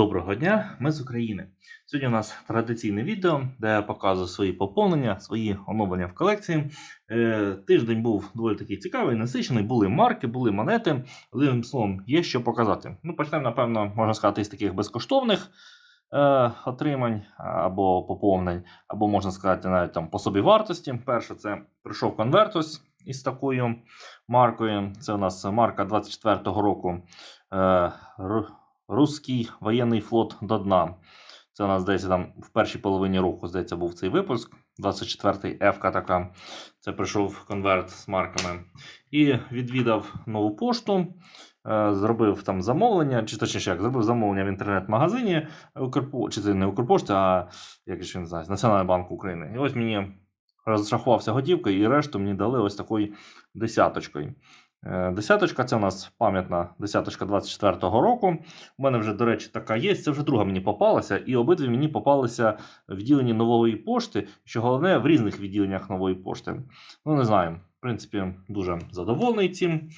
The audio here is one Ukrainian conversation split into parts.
Доброго дня, ми з України. Сьогодні у нас традиційне відео, де я показую свої поповнення, свої оновлення в колекції. Е, тиждень був доволі такий цікавий, насичений. Були марки, були монети. Одним словом, є що показати. Ну, почнемо, напевно, можна сказати, із таких безкоштовних е, отримань або поповнень, або можна сказати, навіть там по собі вартості. Перше, це прийшов конверт ось із такою маркою. Це у нас марка 24-го року. Е, Руський воєнний флот до дна. Це у нас здається там в першій половині року, здається, був цей випуск. 24-й F така. Це прийшов конверт з марками. І відвідав нову пошту. е, Зробив там замовлення, чи точніше, як зробив замовлення в інтернет-магазині Укрпо... чи це не Укрпошти, а як же він називається, Національний банк України. І ось мені розрахувався готівкою, і решту мені дали ось такою десяточкою. Е, Десяточка це у нас пам'ятна десяточка 24-го року. У мене вже, до речі, така є. Це вже друга мені попалася, і обидві мені попалися в відділенні нової пошти, що головне в різних відділеннях нової пошти. Ну, не знаю. В принципі, дуже задоволений цим.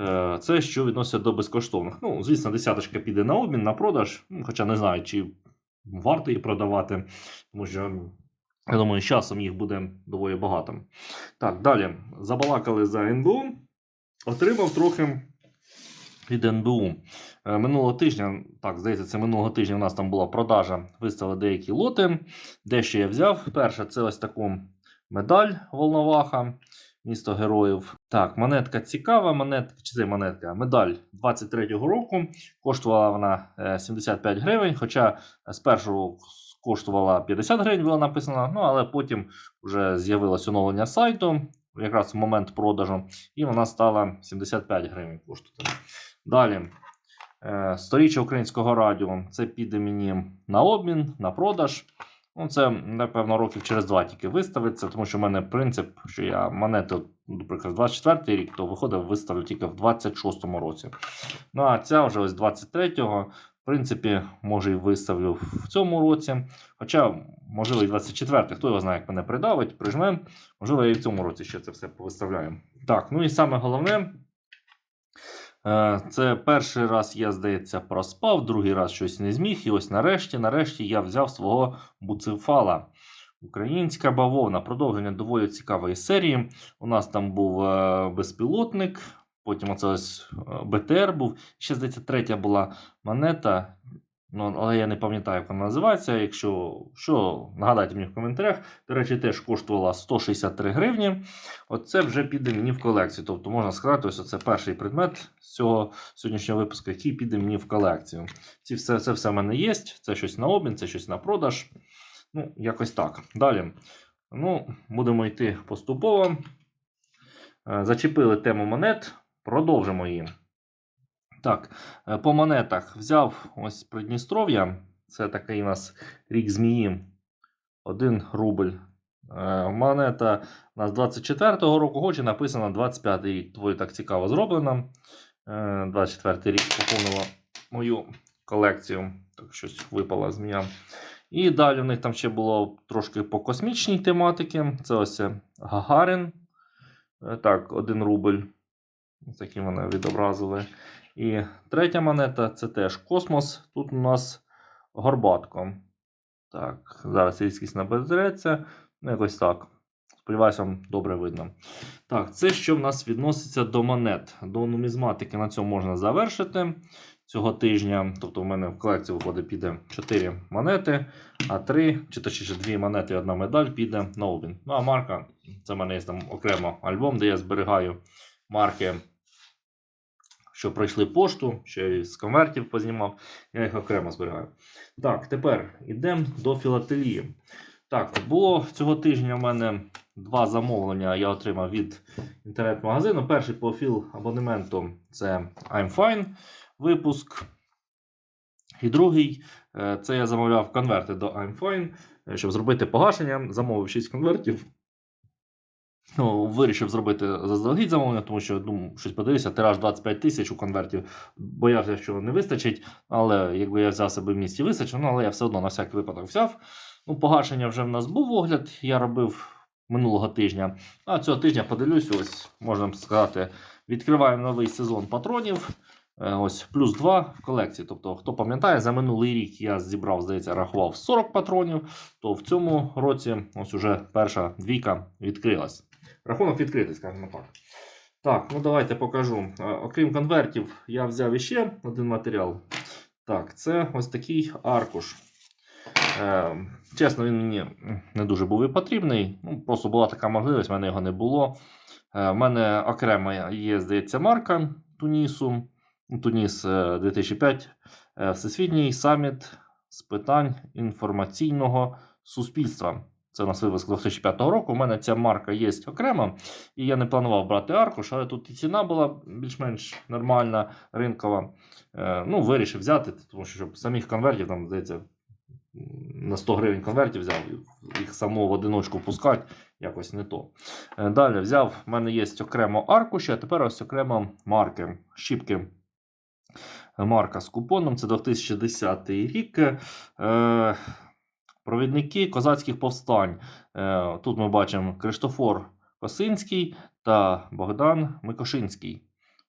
Е, Це що відноситься до безкоштовних. Ну, звісно, десяточка піде на обмін, на продаж, ну, хоча не знаю, чи варто її продавати, тому що. Я думаю, з часом їх буде доволі багато. Так, далі. Забалакали за НБУ. Отримав трохи від НБУ. Е, Минулого тижня, так, здається, це минулого тижня у нас там була продажа, виставили деякі лоти. Дещо я взяв. Перше, це ось таку медаль Волноваха, місто героїв. Так, монетка цікава, монетка, чи це монетка, медаль 23-го року. Коштувала вона е, 75 гривень, хоча спершу коштувала 50 гривень, було написано, ну але потім вже з'явилось оновлення сайту, якраз в момент продажу, і вона стала 75 гривень коштувати. Далі. е, Сторіччя українського радіо. Це піде мені на обмін, на продаж. Ну, це, напевно, років через два тільки виставиться, тому що в мене принцип, що я монети, наприклад, 24-й рік, то виходив, виставлю тільки в 26-му році. Ну, а ця вже ось 23-го. В принципі, може і виставлю в цьому році. Хоча, можливо, і 24-й, хто його знає, як мене придавить, прижме. Можливо, і в цьому році ще це все повиставляю. Так, ну і саме головне. е, Це перший раз я, здається, проспав, другий раз щось не зміг. І ось нарешті, нарешті я взяв свого буцефала. Українська бавовна. Продовження доволі цікавої серії. У нас там був е, безпілотник, потім оце ось е, БТР був. Ще, здається, третя була монета. Ну, але я не пам'ятаю, як вона називається. Якщо що, нагадайте мені в коментарях. До речі, теж коштувала 163 гривні. Оце вже піде мені в колекцію. Тобто, можна сказати, ось це перший предмет з цього сьогоднішнього випуску, який піде мені в колекцію. Ці все, це все в мене є. Це щось на обмін, це щось на продаж. Ну, якось так. Далі. Ну, будемо йти поступово. Е, Зачепили тему монет. Продовжимо її. Так, е, по монетах взяв ось Придністров'я. Це такий у нас рік змії. 1 рубль. Е, Монета у нас 24-го року, хоч і написано 25 рік. Твоє так цікаво зроблено. Е, 24 рік поповнила мою колекцію. Так щось випала змія. І далі в них там ще було трошки по космічній тематиці. Це ось е, Гагарин. Е, Так, 1 рубль. Такі мене відобразили. І третя монета це теж космос. Тут у нас горбатко. Так, зараз різкість набереться. Ну, якось так. Сподіваюся, вам добре видно. Так, це що в нас відноситься до монет. До нумізматики на цьому можна завершити цього тижня. Тобто, в мене в колекцію виходить піде 4 монети, а 3, чи точніше 2 монети і одна медаль піде на обмін. Ну, а марка, це в мене є там окремо альбом, де я зберігаю марки що пройшли пошту, я з конвертів познімав, я їх окремо зберігаю. Так, тепер йдемо до філателії. Так, було цього тижня в мене два замовлення. Я отримав від інтернет-магазину. Перший по філ абонементу це I'm Fine випуск. І другий е, це я замовляв конверти до I'm Fine, е, щоб зробити погашення. Замовив 6 конвертів. Ну, вирішив зробити заздалегідь замовлення, тому що думаю, щось подивився, тираж 25 тисяч у конвертів. Боявся, що не вистачить, але якби я взяв себе в місті вистачив, ну, але я все одно на всякий випадок взяв. Ну, погашення вже в нас був огляд, я робив минулого тижня. А цього тижня подивлюсь, ось можна сказати, відкриваємо новий сезон патронів. Е, Ось плюс 2 в колекції. Тобто, хто пам'ятає, за минулий рік я зібрав, здається, рахував 40 патронів, то в цьому році ось уже перша двійка відкрилась. Рахунок відкритий, скажімо так. Так, ну давайте покажу. Е, Окрім конвертів, я взяв іще один матеріал. Так, це ось такий аркуш. Е, чесно, він мені не дуже був і потрібний. Ну, просто була така можливість, в мене його не було. Е, в мене окремо є, здається, марка Тунісу. Туніс е, 2005, е, Всесвітній саміт з питань інформаційного суспільства. Це у нас випуск 2005 року. У мене ця марка є окремо, і я не планував брати аркуш, але тут і ціна була більш-менш нормальна, ринкова. Е, Ну, вирішив взяти, тому що щоб самих конвертів, там, здається, на 100 гривень конвертів взяв, їх самого в одиночку пускати, якось не то. Е, Далі взяв, в мене є окремо аркуші, а тепер ось окремо марки, щіпки. Марка з купоном, це 2010 рік. Провідники козацьких повстань. Е, тут ми бачимо Криштофор Косинський та Богдан Микошинський.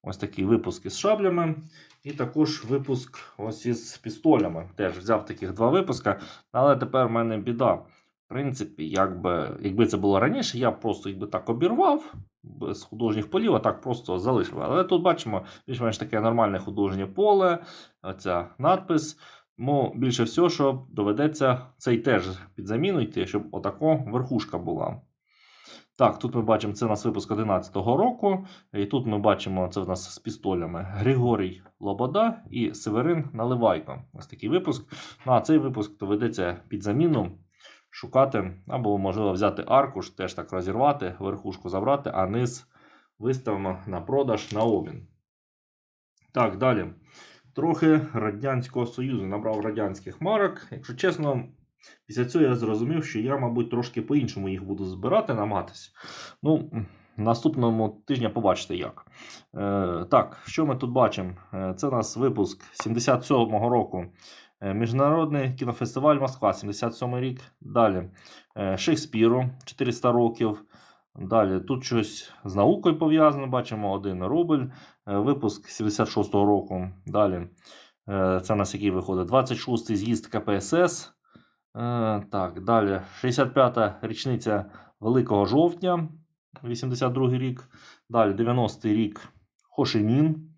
Ось такі випуски з шаблями. І також випуск ось із пістолями. Теж взяв таких два випуска. Але тепер в мене біда. В принципі, якби, якби це було раніше, я просто якби так обірвав без художніх полів, а так просто залишив. Але тут бачимо більш-менш таке нормальне художнє поле, оця надпис. Тому більше всього, що доведеться цей теж під заміну йти, щоб отако верхушка була. Так, тут ми бачимо, це у нас випуск 11 року. І тут ми бачимо, це в нас з пістолями Григорій Лобода і Северин Наливайко. Ось такий випуск. Ну, а цей випуск доведеться під заміну шукати, або, можливо, взяти аркуш, теж так розірвати, верхушку забрати, а низ виставимо на продаж на обмін. Так, далі. Трохи Радянського Союзу. Набрав радянських марок. Якщо чесно, після цього я зрозумів, що я, мабуть, трошки по-іншому їх буду збирати, намагатись. Ну, наступному тижні побачите як. Е, так, що ми тут бачимо? Е, Це у нас випуск 77-го року. Е, Міжнародний кінофестиваль Москва, 77 рік. Далі е, Шекспіру 400 років. Далі тут щось з наукою пов'язано, бачимо 1 рубль. Е, Випуск 76-го року. Далі е, це у нас який виходить 26-й з'їзд КПСС. Е, Так, далі 65-та річниця Великого жовтня, 82 рік. Далі 90-й рік Хошимін.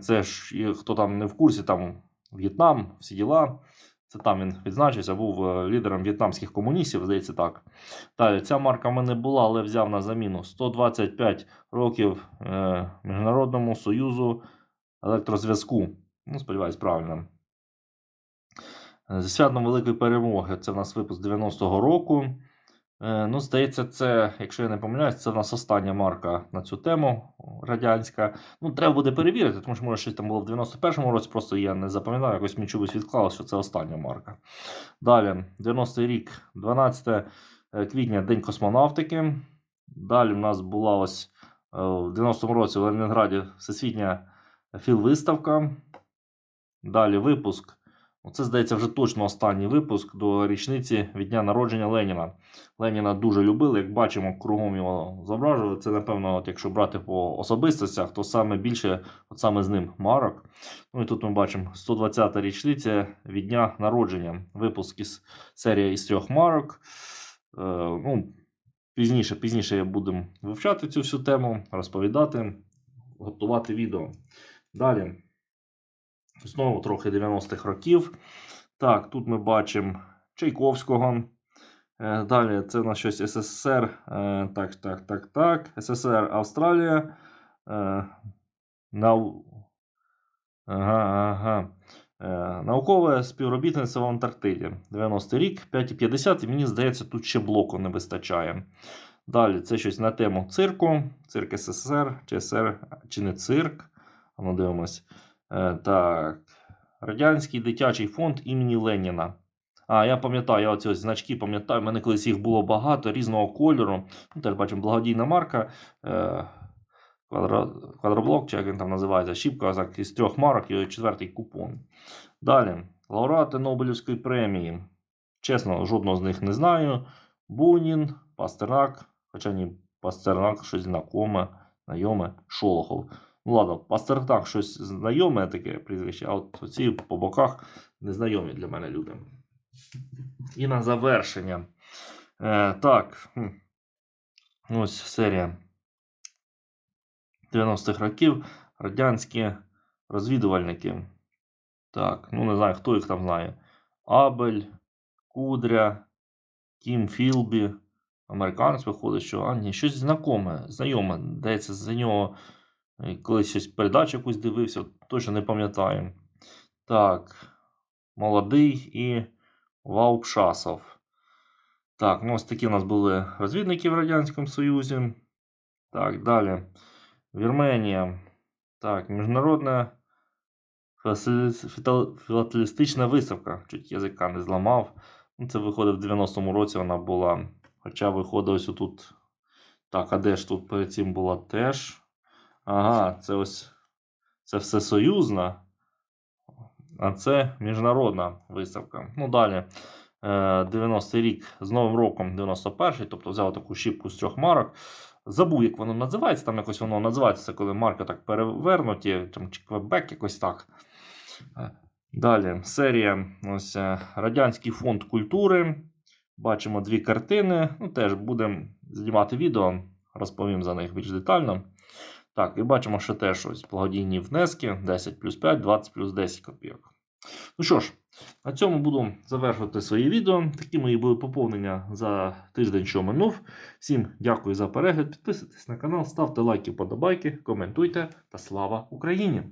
Це ж хто там не в курсі, там В'єтнам, всі діла. Це там він відзначився, був е, лідером в'єтнамських комуністів, здається так. Далі ця марка в мене була, але взяв на заміну 125 років е, Міжнародному Союзу електрозв'язку. Ну, сподіваюсь, правильно. Зі святом Великої перемоги. Це в нас випуск 90-го року. Е, Ну, здається, це, якщо я не помиляюсь, це в нас остання марка на цю тему радянська. Ну, треба буде перевірити, тому що може щось там було в 91-му році, просто я не запам'ятав, якось мені чомусь відклалося, що це остання марка. Далі, 90-й рік, 12 квітня, День космонавтики. Далі в нас була ось е, в 90-му році в Ленінграді Всесвітня філвиставка. Далі випуск. Ну, Це, здається, вже точно останній випуск до річниці від дня народження Леніна. Леніна дуже любили, як бачимо, кругом його зображували. Це, напевно, от якщо брати по особистостях, то саме більше от саме з ним марок. Ну і тут ми бачимо 120-та річниця від дня народження. Випуск із серія із трьох марок. Е, ну, пізніше, пізніше будемо вивчати цю всю тему, розповідати, готувати відео. Далі. Знову трохи 90-х років. Так, тут ми бачимо Чайковського. Е, Далі це у нас щось СССР. Е, Так, так, так, так. СССР Австралія. Е, Нау... Ага, ага. Наукове співробітництво в Антарктиді. 90-й рік, 5,50. І мені здається, тут ще блоку не вистачає. Далі це щось на тему цирку. Цирк СССР, чи СР, чи не цирк. А Ну, дивимось. Е, Так. Радянський дитячий фонд імені Леніна. А, я пам'ятаю, я оці ось значки пам'ятаю. У мене колись їх було багато різного кольору. Ну, теж бачимо благодійна марка. Е, квадро, квадроблок, чи як він там називається, щіпка так, із трьох марок і четвертий купон. Далі. Лауреати Нобелівської премії. Чесно, жодного з них не знаю. Бунін, Пастернак, хоча ні, Пастернак щось знакоме, знайоме, Шолохов. Ну ладно, Пастернак щось знайоме таке прізвище, а от ці по боках незнайомі для мене люди. І на завершення. Е, так. Ось серія 90-х років. Радянські розвідувальники. Так, ну не знаю, хто їх там знає. Абель, Кудря, Тім Філбі. Американець виходить, що а, ні, щось знакоме, знайоме. Здається, за нього колись щось передачу якусь дивився, точно не пам'ятаю. Так, молодий і Ваупшасов. Так, ну ось такі у нас були розвідники в Радянському Союзі. Так, далі. Вірменія. Так, міжнародна філателістична виставка. Чуть язика не зламав. Ну, це виходить в 90-му році вона була. Хоча виходить ось тут. Так, а де ж тут перед цим була теж? Ага, це ось це всесоюзна. А це міжнародна виставка. Ну, далі. Е, 90-й рік з Новим роком 91-й, тобто взяв таку щіпку з трьох марок. Забув, як воно називається. Там якось воно називається, коли марки так перевернуті, там чи Квебек якось так. Е, Далі серія ось е, Радянський фонд культури. Бачимо дві картини. Ну, теж будемо знімати відео, розповім за них більш детально. Так, і бачимо, що теж ось благодійні внески 10 плюс 5, 20 плюс 10 копійок. Ну що ж, на цьому буду завершувати своє відео. Такі мої були поповнення за тиждень, що минув. Всім дякую за перегляд. Підписуйтесь на канал, ставте лайки, подобайки, коментуйте та слава Україні!